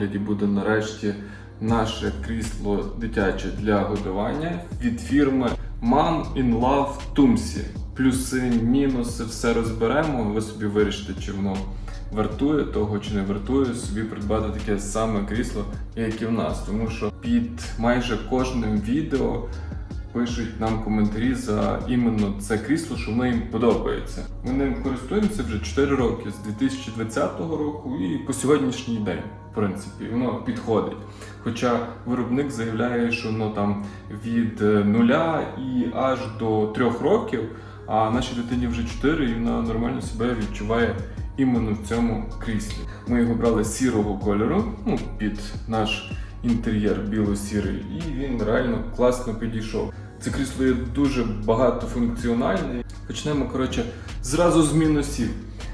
огляді буде нарешті наше крісло дитяче для годування від фірми Mom in Love Tumsy. Плюси, мінуси, все розберемо. Ви собі вирішите, чи воно вартує того, чи не вартує собі придбати таке саме крісло, як і в нас. Тому що під майже кожним відео пишуть нам коментарі за іменно це крісло, що воно їм подобається. Ми ним користуємося вже 4 роки з 2020 року і по сьогоднішній день. В принципі, воно підходить. Хоча виробник заявляє, що воно там від е, нуля і аж до 3 років, а нашій дитині вже 4, і вона нормально себе відчуває іменно в цьому кріслі. Ми його брали сірого кольору, ну, під наш інтер'єр біло-сірий, і він реально класно підійшов. Це крісло є дуже багатофункціональне. Почнемо коротше зразу з мінусів.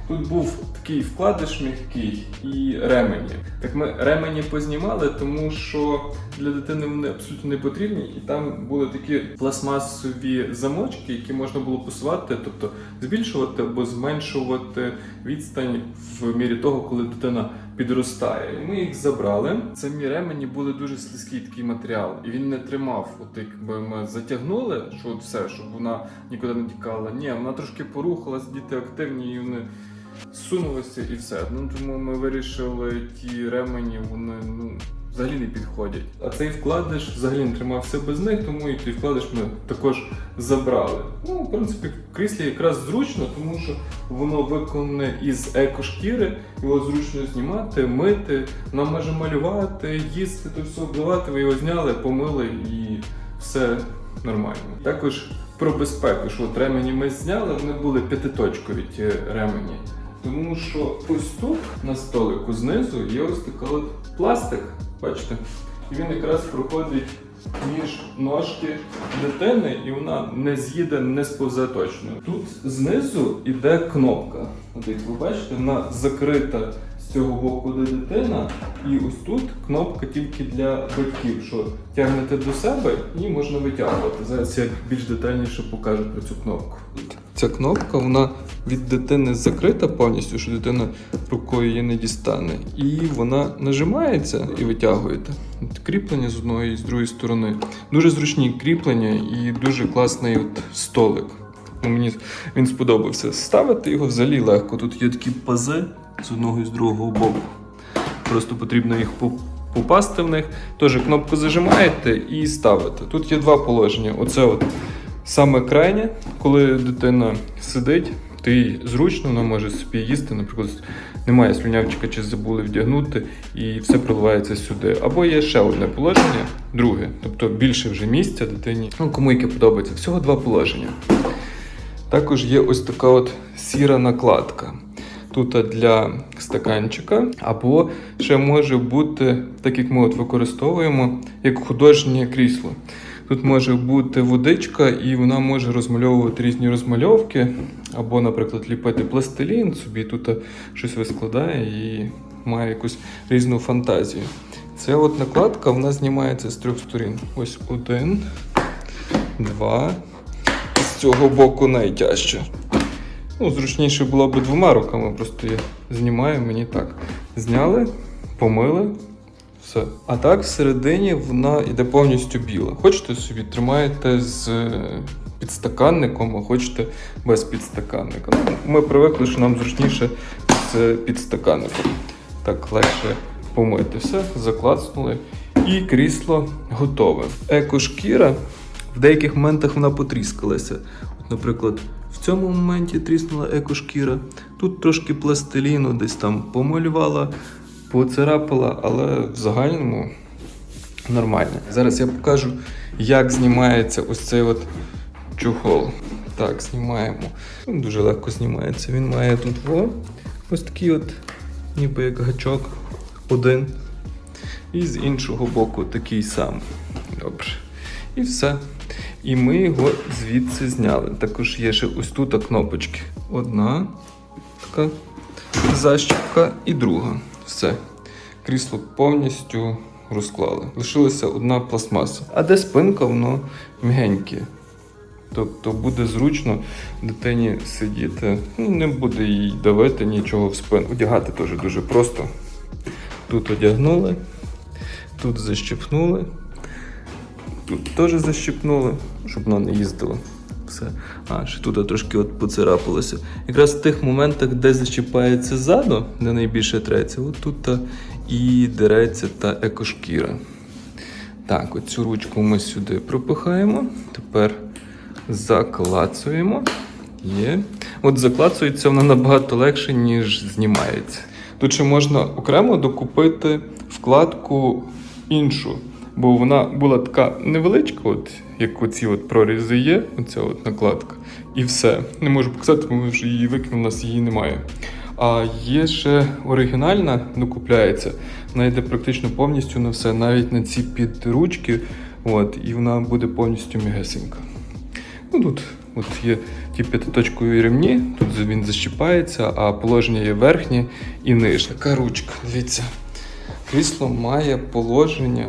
Тут був такий вкладиш м'який і ремені. Так ми ремені познімали, тому що для дитини вони абсолютно не потрібні, і там були такі пластмасові замочки, які можна було посувати, тобто збільшувати або зменшувати відстань в мірі того, коли дитина підростає. Ми їх забрали. Самі ремені були дуже слизький такий матеріал, і він не тримав. От якби ми затягнули, що от все, щоб вона нікуди не тікала. Ні, вона трошки порухалась, діти активні, і вони сунулися і все. Ну тому ми вирішили ті ремені, вони ну. Взагалі не підходять. А цей вкладиш взагалі не тримався без них, тому і той вкладиш ми також забрали. Ну, в принципі, кріслі якраз зручно, тому що воно виконане із екошкіри, його зручно знімати, мити, нам може малювати, їсти, то все обливати. Ви його зняли, помили і все нормально. Також про безпеку, що от ремені ми зняли, вони були п'ятиточкові ті ремені. Тому що ось тут на столику знизу є ось така от пластик, бачите? Він якраз проходить між ножки дитини, і вона не з'їде, не сповзе точно. Тут знизу іде кнопка. От ви бачите, вона закрита з цього боку, де дитина, і ось тут кнопка тільки для батьків, що тягнете до себе і можна витягувати. Зараз я більш детальніше покажу про цю кнопку. Ця кнопка вона від дитини закрита повністю, що дитина рукою її не дістане. І вона нажимається і витягуєте. Кріплення з одної і з другої сторони. Дуже зручні кріплення і дуже класний от столик. Ну, Мені він сподобався. Ставити його взагалі легко. Тут є такі пази з одного і з другого боку. Просто потрібно їх попасти в них. Теж кнопку зажимаєте і ставите. Тут є два положення. Оце от саме крайнє, коли дитина сидить, то їй зручно, вона може собі їсти, наприклад, немає слюнявчика чи забули вдягнути, і все проливається сюди. Або є ще одне положення, друге, тобто більше вже місця дитині. Ну, кому яке подобається. Всього два положення. Також є ось така от сіра накладка. Тут для стаканчика, або ще може бути, так як ми от використовуємо, як художнє крісло. Тут може бути водичка, і вона може розмальовувати різні розмальовки, або, наприклад, ліпити пластилін, собі тут щось вискладає і має якусь різну фантазію. Ця от накладка вона знімається з трьох сторін. Ось один, два. З цього боку найтяжче. Ну, зручніше було б двома руками, просто я знімаю мені так. Зняли, помили, все. А так всередині вона йде повністю біла. Хочете собі тримаєте з е, підстаканником, а хочете без підстаканника. Ну, ми привикли, що нам зручніше з підстаканником. Так легше помити. Все, заклацнули. І крісло готове. Екошкіра в деяких моментах вона потріскалася. От, наприклад, в цьому моменті тріснула екошкіра, тут трошки пластиліну десь там помалювала, поцарапала, але в загальному нормально. Зараз я покажу, як знімається ось цей от чохол. Так, знімаємо. Він дуже легко знімається. Він має тут во, ось такий от, ніби як гачок, один. І з іншого боку такий самий. Добре. І все. І ми його звідси зняли. Також є ще ось тут кнопочки. Одна така защіпка і друга. Все. Крісло повністю розклали. Лишилася одна пластмаса. А де спинка, воно м'ягеньке. Тобто буде зручно дитині сидіти. Ну, не буде їй давити нічого в спину. Одягати теж дуже просто. Тут одягнули, тут защипнули, тут теж защипнули, щоб воно не їздило. Все. А, ще тут трошки от поцарапалося. Якраз в тих моментах, де зачіпається ззаду, де найбільше треться, от тут та і дереться та екошкіра. Так, оцю ручку ми сюди пропихаємо. Тепер заклацуємо. Є. От заклацується вона набагато легше, ніж знімається. Тут ще можна окремо докупити вкладку іншу, бо вона була така невеличка, от як оці от прорізи є, оця от накладка. І все. Не можу показати, тому що її викинув, у нас її немає. А є ще оригінальна, докупляється. Вона йде практично повністю на все, навіть на ці підручки. От, і вона буде повністю мігесенька. Ну тут от є ті п'ятиточкові ремні, тут він защіпається, а положення є верхнє і нижнє. Така ручка, дивіться. Крісло має положення,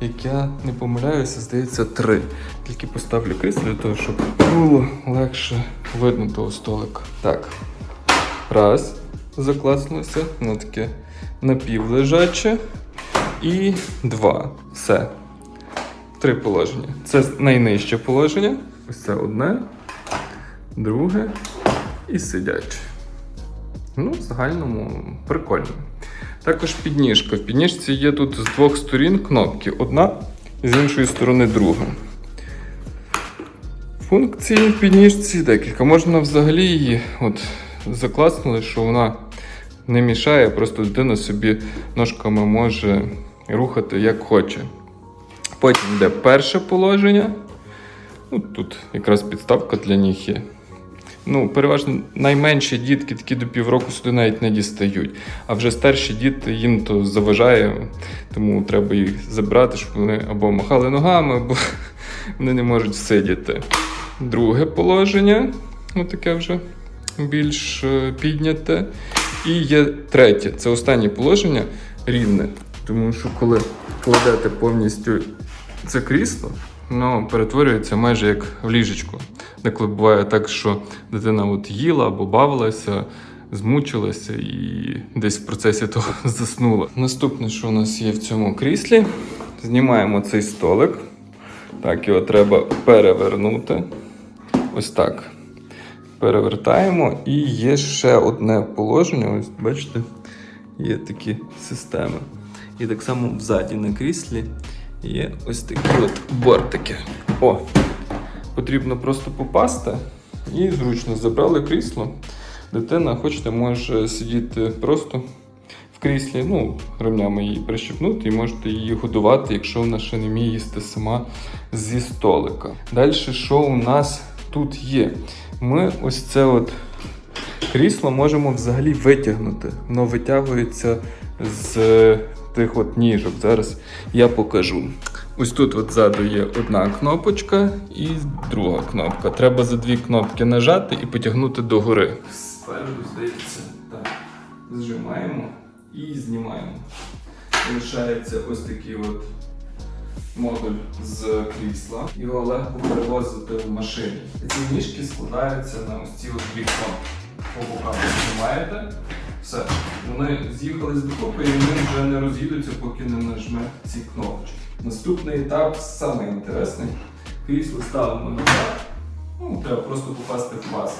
як я не помиляюся, здається, три. Тільки поставлю крісло для того, щоб було легше видно того столика. Так. Раз, закласнулося, воно таке напівлежаче. І два. Все. Три положення. Це найнижче положення. Ось це одне, друге і сидяче. Ну, в загальному прикольно. Також підніжка. В підніжці є тут з двох сторін кнопки. Одна, з іншої сторони друга. Функції в підніжці декілька. Можна взагалі її от, закласнули, що вона не мішає, просто дитина собі ножками може рухати як хоче. Потім йде перше положення. Ну, тут якраз підставка для ніг є. Ну, переважно найменші дітки такі до півроку сюди навіть не дістають. А вже старші діти їм то заважає, тому треба їх забрати, щоб вони або махали ногами, або вони не можуть сидіти. Друге положення, ну таке вже більш е, підняте. І є третє, це останнє положення рівне. Тому що коли кладете повністю це крісло, воно перетворюється майже як в ліжечко. Деколи буває так, що дитина от їла або бавилася, змучилася і десь в процесі того заснула. Наступне, що у нас є в цьому кріслі, знімаємо цей столик. Так, його треба перевернути. Ось так. Перевертаємо. І є ще одне положення. Ось бачите, є такі системи. І так само взаді на кріслі є ось такі от бортики. О! Потрібно просто попасти і зручно забрали крісло. Дитина, хочете, може сидіти просто в кріслі, ну, ремнями її прищепнути і можете її годувати, якщо вона ще не вміє їсти сама зі столика. Далі, що у нас тут є? Ми ось це от крісло можемо взагалі витягнути. Воно витягується з тих от ніжок. Зараз я покажу. Ось тут от ззаду є одна кнопочка і друга кнопка. Треба за дві кнопки нажати і потягнути догори. Спереду, здається, так. Зжимаємо і знімаємо. Лишається ось такий от модуль з крісла. Його легко перевозити в машині. Ці ніжки складаються на ось ці от дві кнопки. По бокам знімаєте. Все, вони з'їхались докупи і вони вже не роз'їдуться, поки не нажмете ці кнопочки. Наступний етап самий інтересний. Крісло ставимо назад. Ну, треба просто попасти в паз.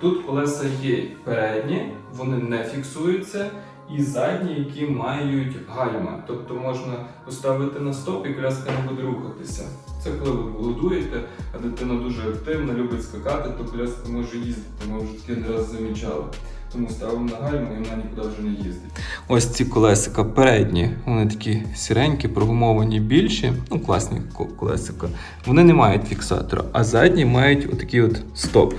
Тут колеса є передні, вони не фіксуються, і задні, які мають гальма. Тобто можна поставити на стоп і коляска не буде рухатися. Це коли ви голодуєте, а дитина дуже активна, любить скакати, то коляска може їздити. Ми вже таке раз замічали. Тому ставимо на і вона нікуди вже не їздить. Ось ці колесика передні, вони такі сіренькі, прогумовані більші, ну класні колесика. Вони не мають фіксатора, а задні мають отакий от стоп.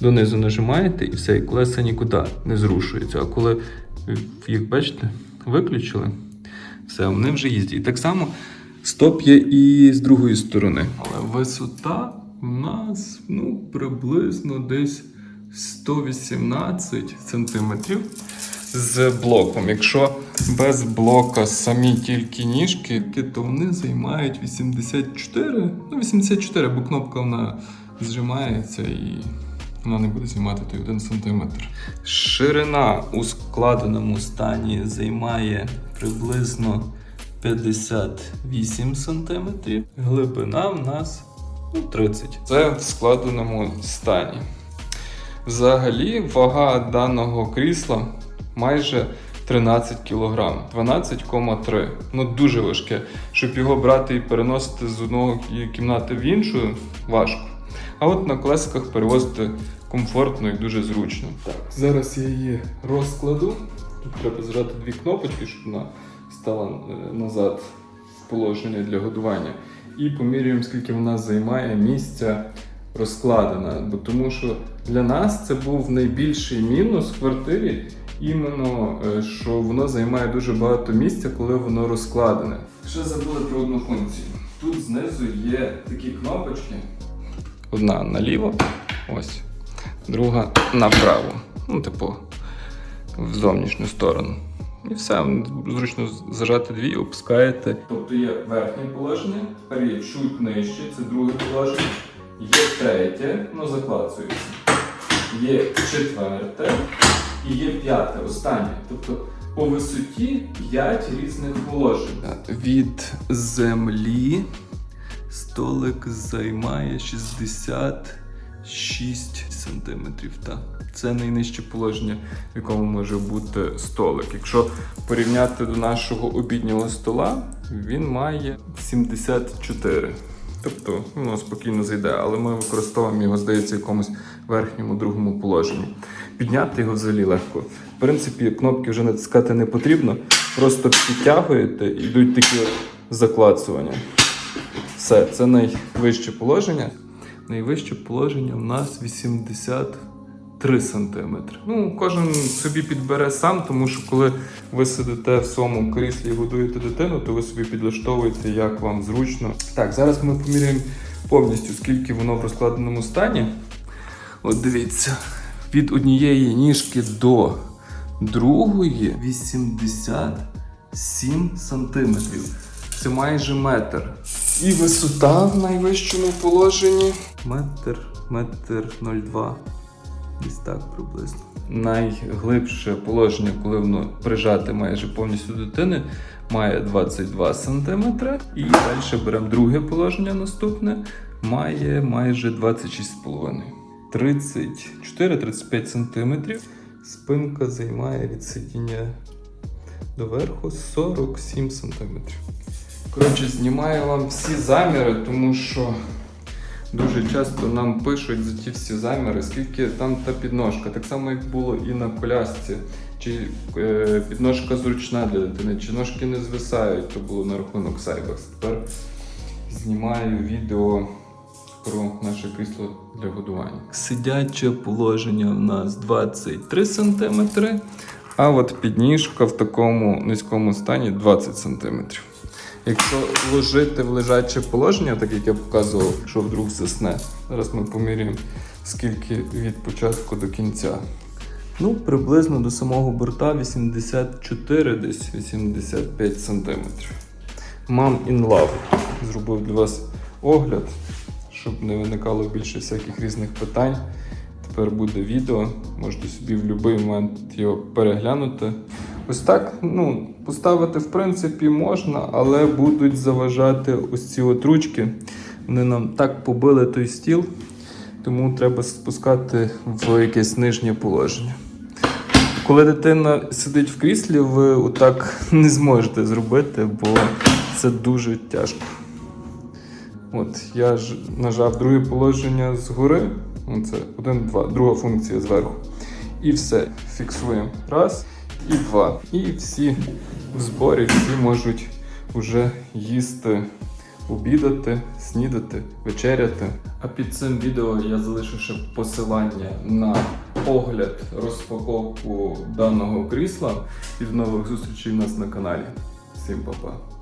Донизу нажимаєте і все, і колеса нікуди не зрушуються. А коли їх, бачите, виключили, все, вони вже їздять. І так само стоп є і з другої сторони. Але висота у нас ну, приблизно десь 118 сантиметрів з блоком. Якщо без блока самі тільки ніжки, то вони займають 84, ну 84, бо кнопка вона зжимається і вона не буде займати той 1 см. Ширина у складеному стані займає приблизно 58 см. Глибина в нас ну, 30. Це в складеному стані. Взагалі, вага даного крісла майже 13 кг, 12,3. Ну дуже важке. Щоб його брати і переносити з одного кімнати в іншу, важко. А от на колесиках перевозити комфортно і дуже зручно. Так, зараз я її розкладу. Тут треба зжати дві кнопочки, щоб вона стала е, назад в положення для годування. І поміряємо, скільки вона займає місця розкладена. Бо тому що для нас це був найбільший мінус в квартирі, іменно е, що воно займає дуже багато місця, коли воно розкладене. Ще забули про одну функцію. Тут знизу є такі кнопочки. Одна наліво, ось, друга направо. Ну, типу, в зовнішню сторону. І все, зручно зажати дві, опускаєте. Тобто є верхнє положення, тепер є чуть нижче, це друге положення. Є третє, ну заклацується. Є четверте і є п'яте, останнє. Тобто по висоті 5 різних положень. Від землі столик займає 66 сантиметрів. Та. Це найнижче положення, в якому може бути столик. Якщо порівняти до нашого обіднього стола, він має 74. Тобто воно спокійно зайде, але ми використовуємо його, здається, в якомусь верхньому другому положенні. Підняти його взагалі легко. В принципі, кнопки вже натискати не потрібно. Просто підтягуєте і йдуть такі заклацування. Все, це найвище положення. Найвище положення в нас 83 см. Ну, кожен собі підбере сам, тому що коли ви сидите в своєму кріслі і годуєте дитину, то ви собі підлаштовуєте, як вам зручно. Так, зараз ми поміряємо повністю, скільки воно в розкладеному стані. От дивіться, від однієї ніжки до другої 87 сантиметрів. Це майже метр. І висота в найвищому положенні. Метр, метр 02. Десь так приблизно. Найглибше положення, коли воно прижати майже повністю дитини, має 22 см. І далі беремо друге положення наступне, має майже 26,5 34-35 см. Спинка займає від сидіння до верху 47 см. Коротше, знімаю вам всі заміри, тому що дуже часто нам пишуть за ті всі заміри, скільки там та підножка. Так само, як було і на колясці. Чи е, підножка зручна для дитини, чи ножки не звисають, то було на рахунок Cybex. Тепер знімаю відео про наше крісло для годування. Сидяче положення в нас 23 см, а от підніжка в такому низькому стані 20 см. Якщо вложити в лежаче положення, так як я показував, якщо вдруг засне, зараз ми поміряємо, скільки від початку до кінця. Ну, приблизно до самого борта 84, десь 85 сантиметрів. Mom in Love зробив для вас огляд, щоб не виникало більше всяких різних питань. Тепер буде відео, можете собі в будь-який момент його переглянути. Ось так, ну, поставити в принципі можна, але будуть заважати ось ці от ручки. Вони нам так побили той стіл, тому треба спускати в якесь нижнє положення. Коли дитина сидить в кріслі, ви отак не зможете зробити, бо це дуже тяжко. От, я ж нажав друге положення згори. Оце один, два, друга функція зверху. І все. Фіксуємо. Раз і два. І всі в зборі, всі можуть вже їсти, обідати, снідати, вечеряти. А під цим відео я залишу ще посилання на огляд, розпаковку даного крісла. І до нових зустрічей у нас на каналі. Всім па-па!